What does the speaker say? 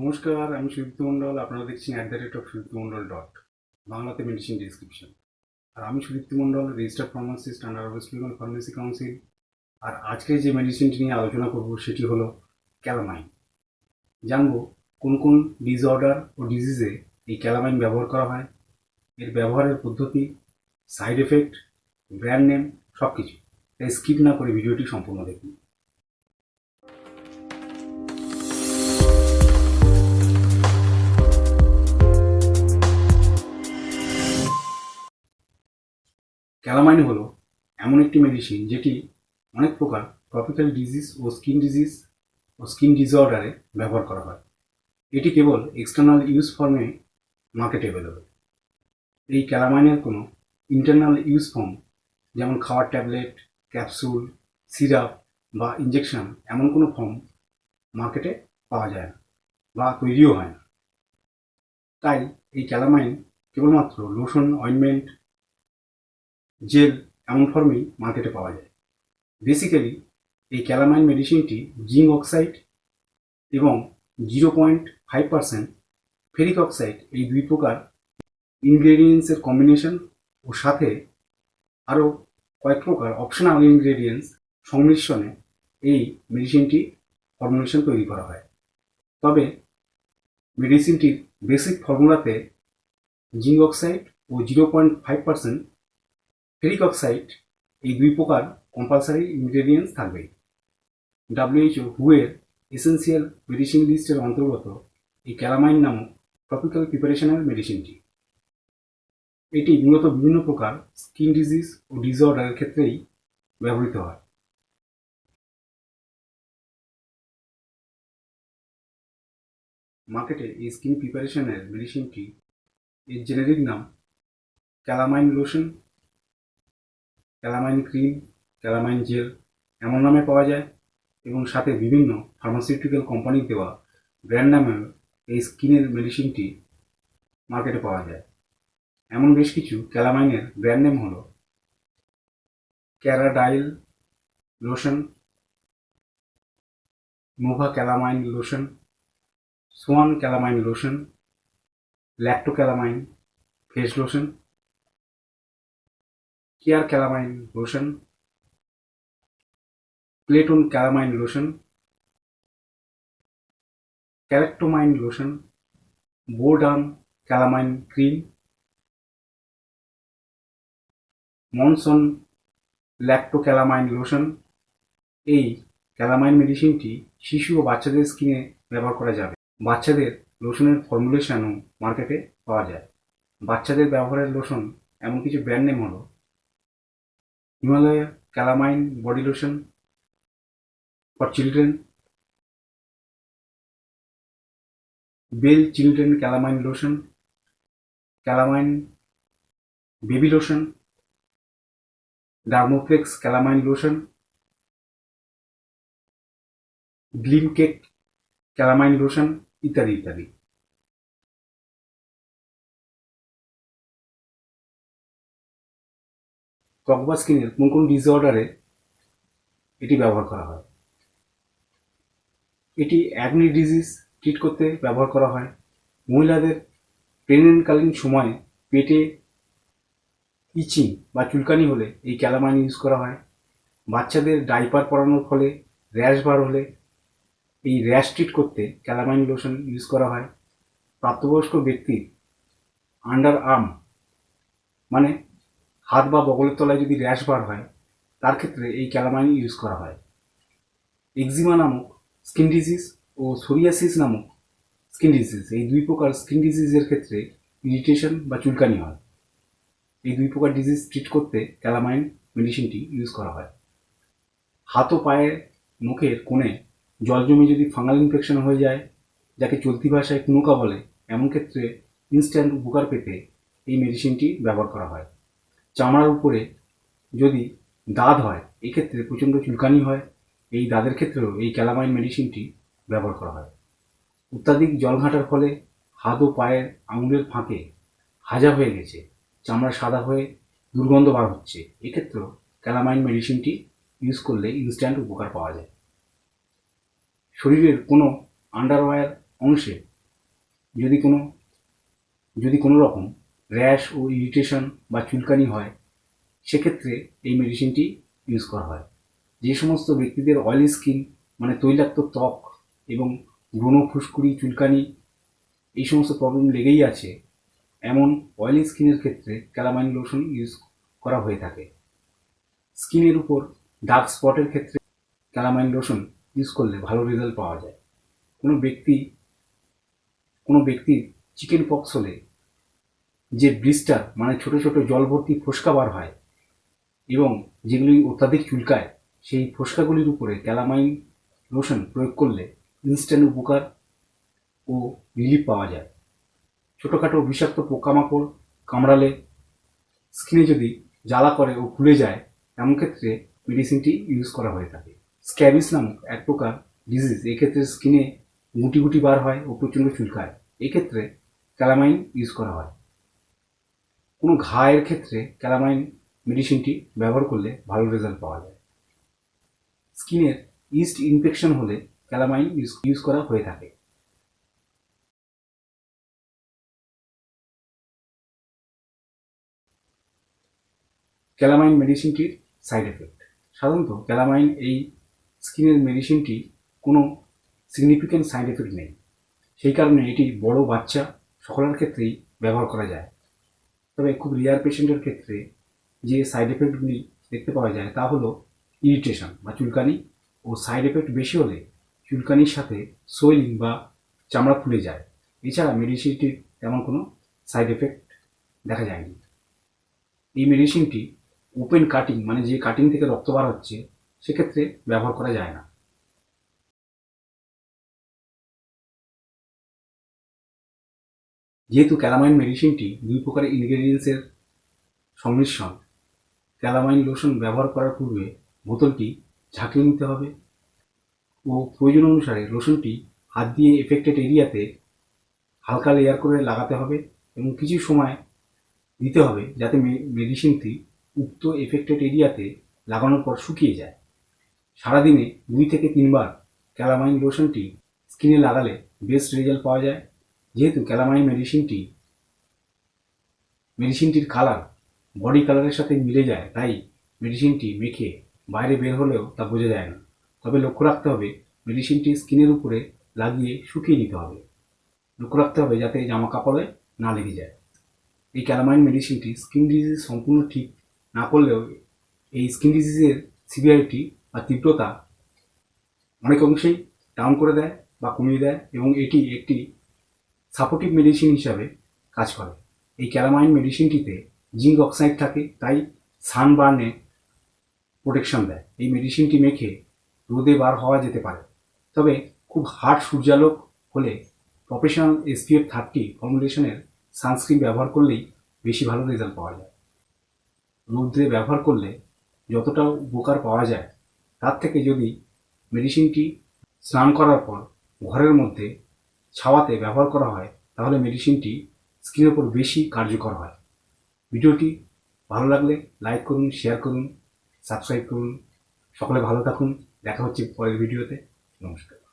নমস্কার, আমি সুদীপ্ত মণ্ডল। আপনারা দেখছেন at the rate of Sudipta Mondal dot বাংলাতে মেডিসিন ডিসক্রিপশন আর আমি Sudipta Mondal register pharmacist under West Bengal pharmacy council আর আজকে যে মেডিসিনটি নিয়ে আলোচনা করব, সেটি হলো ক্যালামাইন জানব কোন কোন ডিসঅর্ডার ও ডিজিজে এই ক্যালামাইন ব্যবহার করা হয়। এর ব্যবহারের পদ্ধতি সাইড এফেক্ট ব্র্যান্ড নেম সব কিছু তাই স্কিপ না করে ভিডিওটি সম্পূর্ণ দেখুন। ক্যালামাইন হলো এমন একটি মেডিসিন যেটি অনেক প্রকার ট্রপিক্যাল ডিজিজ ও স্কিন ডিজিজ ও স্কিন ডিসঅর্ডারে ব্যবহার করা হয়। এটি কেবল এক্সটার্নাল ইউজ ফর্মে মার্কেটে অ্যাভেলেবল এই ক্যালামাইনের কোনো ইন্টারনাল ইউজ ফর্ম যেমন খাওয়ার ট্যাবলেট ক্যাপসুল সিরাপ বা ইঞ্জেকশন এমন কোনো ফর্ম মার্কেটে পাওয়া যায় না বা তৈরিও হয় না। তাই এই ক্যালামাইন কেবলমাত্র লোশন অয়েনমেন্ট জেল এমন ফর্মেই মার্কেটে পাওয়া যায়। বেসিক্যালি এই ক্যালামাইন মেডিসিনটি জিঙ্ক অক্সাইড এবং zero point five percent ferric oxide এই দুই প্রকার ইনগ্রেডিয়েন্টসের কম্বিনেশন ও সাথে আরও কয়েক প্রকার অপশনাল ইনগ্রেডিয়েন্টস সংমিশ্রণে এই মেডিসিনটি ফর্মুলেশন তৈরি করা হয়। তবে মেডিসিনটির বেসিক ফর্মুলাতে জিঙ্ক অক্সাইড ও zero point five percent ferric oxide এই দুই প্রকার কম্পালসারি ইনগ্রেডিয়েন্টস থাকবে। ডাব্লিউএইচও হুয়ের এসেন্সিয়াল মেডিসিন লিস্টের অন্তর্গত এই ক্যালামাইন নামক টপিক্যাল প্রিপারেশনের মেডিসিনটি এটি মূলত বিভিন্ন প্রকার স্কিন ডিজিজ ও ডিসঅর্ডারের ক্ষেত্রেই ব্যবহৃত হয়। মার্কেটে এই স্কিন প্রিপারেশনের মেডিসিনটি এর জেনেরিক নাম calamine lotion calamine cream, calamine gel এমন নামে পাওয়া যায় এবং সাথে বিভিন্ন ফার্মাসিউটিক্যাল কোম্পানির দেওয়া ব্র্যান্ড নামেও এই স্কিনের মেডিসিনটি মার্কেটে পাওয়া যায়। এমন বেশ কিছু ক্যালামাইনের ব্র্যান্ড নেম হলো Caradyl lotion Nova calamine lotion Swan calamine lotion Lacto calamine face lotion care calamine lotion Platon calamine lotion ক্যারেক্টোমাইন lotion Bordan calamine cream Monson Lacto calamine lotion এই ক্যালামাইন মেডিসিনটি শিশু ও বাচ্চাদের স্কিনে ব্যবহার করা যাবে। বাচ্চাদের লোশনের ফর্মুলেশনও মার্কেটে পাওয়া যায়। বাচ্চাদের ব্যবহারের লোশন এমন কিছু ব্র্যান্ড নেম হলো Himalaya, calamine, body lotion for children, Bell, children, calamine lotion, calamine baby lotion, Dermoflex, calamine lotion, glim cake, calamine lotion, ইত্যাদি ইত্যাদি। ত্বক বা স্কিনের কোন কোন ডিসঅর্ডারে এটি ব্যবহার করা হয়। এটি অ্যাগনি ডিজিজ ট্রিট করতে ব্যবহার করা হয়। মহিলাদের প্রেগনেন্টকালীন সময়ে পেটে ইচিং বা চুলকানি হলে এই ক্যালামাইন ইউজ করা হয়। বাচ্চাদের ডাইপার পরানোর ফলে র্যাশ বার হলে এই র্যাশ ট্রিট করতে ক্যালামাইন লোশন ইউজ করা হয়। প্রাপ্তবয়স্ক ব্যক্তির আন্ডার আর্ম মানে হাত বা বগলের তলায় যদি র্যাশ বার হয়, তার ক্ষেত্রে এই ক্যালামাইন ইউজ করা হয়। এক্সিমা নামক স্কিন ডিজিজ ও সোরিয়াসিস নামক স্কিন ডিজিজ এই দুই প্রকার স্কিন ডিজিজের ক্ষেত্রে ইরিটেশন বা চুলকানি হয়। এই দুই প্রকার ডিজিজ ট্রিট করতে ক্যালামাইন মেডিসিনটি ইউজ করা হয়। হাত ও পায়ের মুখের কোণে জল জমে যদি ফাঙ্গাল ইনফেকশন হয়ে যায়, যাকে চলতি ভাষায় কুনুকা বলে, এমন ক্ষেত্রে ইনস্ট্যান্ট উপকার পেতে এই মেডিসিনটি ব্যবহার করা হয়। চামড়ার উপরে যদি দাঁত হয়, এক্ষেত্রে প্রচণ্ড চুলকানি হয়। এই দাঁতের ক্ষেত্রেও এই ক্যালামাইন মেডিসিনটি ব্যবহার করা হয়। অত্যাধিক জল ঘাঁটার ফলে হাত ও পায়ের আঙুলের ফাঁকে হাজা হয়ে গেছে, চামড়া সাদা হয়ে দুর্গন্ধ বার হচ্ছে। এক্ষেত্রেও ক্যালামাইন মেডিসিনটি ইউজ করলে ইনস্ট্যান্ট উপকার পাওয়া যায়। শরীরের কোনো আন্ডারওয়্যার অংশে যদি কোনো যদি কোনো রকম র্যাশ ও ইরিটেশন বা চুলকানি হয়, সেক্ষেত্রে এই মেডিসিনটি ইউজ করা হয়। যে সমস্ত ব্যক্তিদের অয়েলি স্কিন মানে তৈলাক্ত ত্বক এবং ব্রণ ফুসকুড়ি, চুলকানি, এই সমস্ত প্রবলেম লেগেই আছে, এমন অয়েলি স্কিনের ক্ষেত্রে ক্যালামাইন লোশন ইউজ করা হয়ে থাকে। স্কিনের উপর ডার্ক স্পটের ক্ষেত্রে ক্যালামাইন লোশন ইউজ করলে ভালো রেজাল্ট পাওয়া যায়। কোনো ব্যক্তি, কোনো ব্যক্তির চিকেন পক্স হলে যে ব্লিস্টার মানে ছোট ছোট জল ভর্তি ফোসকা বার হয়, এবং যেগুলি অত্যাধিক চুলকায়, সেই ফোসকাগুলির উপরে ক্যালামাইন লোশন প্রয়োগ করলে ইনস্ট্যান্ট উপকার ও রিলিফ পাওয়া যায়। ছোটোখাটো বিষাক্ত পোকামাকড় কামড়ালে স্কিনে যদি জ্বালা করে ও ফুলে যায়, এমন ক্ষেত্রে মেডিসিনটি ইউজ করা হয়ে থাকে। স্ক্যাবিস নামক এক প্রকার ডিজিজ এক্ষেত্রে স্কিনে গুটি গুটি বার হয় ও প্রচণ্ড চুলকায়। এক্ষেত্রে ক্যালামাইন ইউজ করা হয়। কোনো ঘায়ের ক্ষেত্রে ক্যালামাইন মেডিসিনটি ব্যবহার করলে ভালো রেজাল্ট পাওয়া যায়। স্কিনের ইস্ট ইনফেকশন হলে ক্যালামাইন ইউজ করা হয়ে থাকে। ক্যালামাইন মেডিসিনটির সাইড এফেক্ট। সাধারণত ক্যালামাইন এই স্কিনের মেডিসিনটি কোনো সিগনিফিক্যান্ট সাইড এফেক্ট নেই। সেই কারণে এটি বড় বাচ্চা সকলের ক্ষেত্রেই ব্যবহার করা যায়। তবে খুব রেয়ার পেশেন্টের ক্ষেত্রে যে সাইড এফেক্টগুলি দেখতে পাওয়া যায় তা হলো ইরিটেশন বা চুলকানি ও সাইড এফেক্ট বেশি হলে চুলকানির সাথে সোয়েলিং বা চামড়া ফুলে যায়। এছাড়া মেডিসিনটির তেমন কোনো সাইড এফেক্ট দেখা যায়নি। এই মেডিসিনটি ওপেন কাটিং মানে যে কাটিং থেকে রক্ত বার হচ্ছে, সেক্ষেত্রে ব্যবহার করা যায় না। যেহেতু ক্যালামাইন মেডিসিনটি দুই প্রকারের ইনগ্রেডিয়েন্টসের সংমিশ্রণ, ক্যালামাইন লোশন ব্যবহার করার পূর্বে বোতলটি ঝাঁকিয়ে নিতে হবে ও প্রয়োজন অনুসারে লোশনটি হাত দিয়ে এফেক্টেড এরিয়াতে হালকা লেয়ার করে লাগাতে হবে এবং কিছু সময় দিতে হবে যাতে মেডিসিনটি উক্ত এফেক্টেড এরিয়াতে লাগানোর পর শুকিয়ে যায়। সারাদিনে দুই থেকে তিনবার ক্যালামাইন লোশনটি স্কিনে লাগালে বেস্ট রেজাল্ট পাওয়া যায়। যেহেতু ক্যালামাইন মেডিসিনটি মেডিসিনটির কালার বডি কালারের সাথে মিলে যায়, তাই মেডিসিনটি মেখে বাইরে বের হলেও তা বোঝা যায় না। তবে লক্ষ্য রাখতে হবে মেডিসিনটি স্কিনের উপরে লাগিয়ে শুকিয়ে নিতে হবে। লক্ষ্য রাখতে হবে যাতে জামা কাপড়ে না লেগে যায়। এই ক্যালামাইন মেডিসিনটি স্কিন ডিজিজ সম্পূর্ণ ঠিক না করলেও এই স্কিন ডিজিজের সিভিয়ারিটি বা তীব্রতা অনেক অংশেই ডাউন করে দেয় বা কমিয়ে দেয় এবং এটি একটি সাপোর্টিভ মেডিসিন হিসাবে কাজ করে। এই ক্যালামাইন মেডিসিনটিতে জিঙ্ক অক্সাইড থাকে, তাই সানবার্নে প্রোটেকশন দেয়। এই মেডিসিনটি মেখে রোদে বার হওয়া যেতে পারে। তবে খুব হার্ড সূর্যালোক হলে প্রফেশনাল এসপিএফ থার্টি ফর্মুলেশনের সানস্ক্রিন ব্যবহার করলেই বেশি ভালো রেজাল্ট পাওয়া যায়। রৌদ্রে ব্যবহার করলে যতটা উপকার পাওয়া যায়, তার থেকে যদি মেডিসিনটি স্নান করার পর ঘরের মধ্যে ছাওয়াতে ব্যবহার করা হয়, তাহলে মেডিসিনটি স্কিনের উপর বেশি কার্যকর হয়। ভিডিওটি ভালো লাগলে লাইক করুন শেয়ার করুন সাবস্ক্রাইব করুন। সকলে ভালো থাকুন, দেখা হচ্ছে পরের ভিডিওতে। নমস্কার।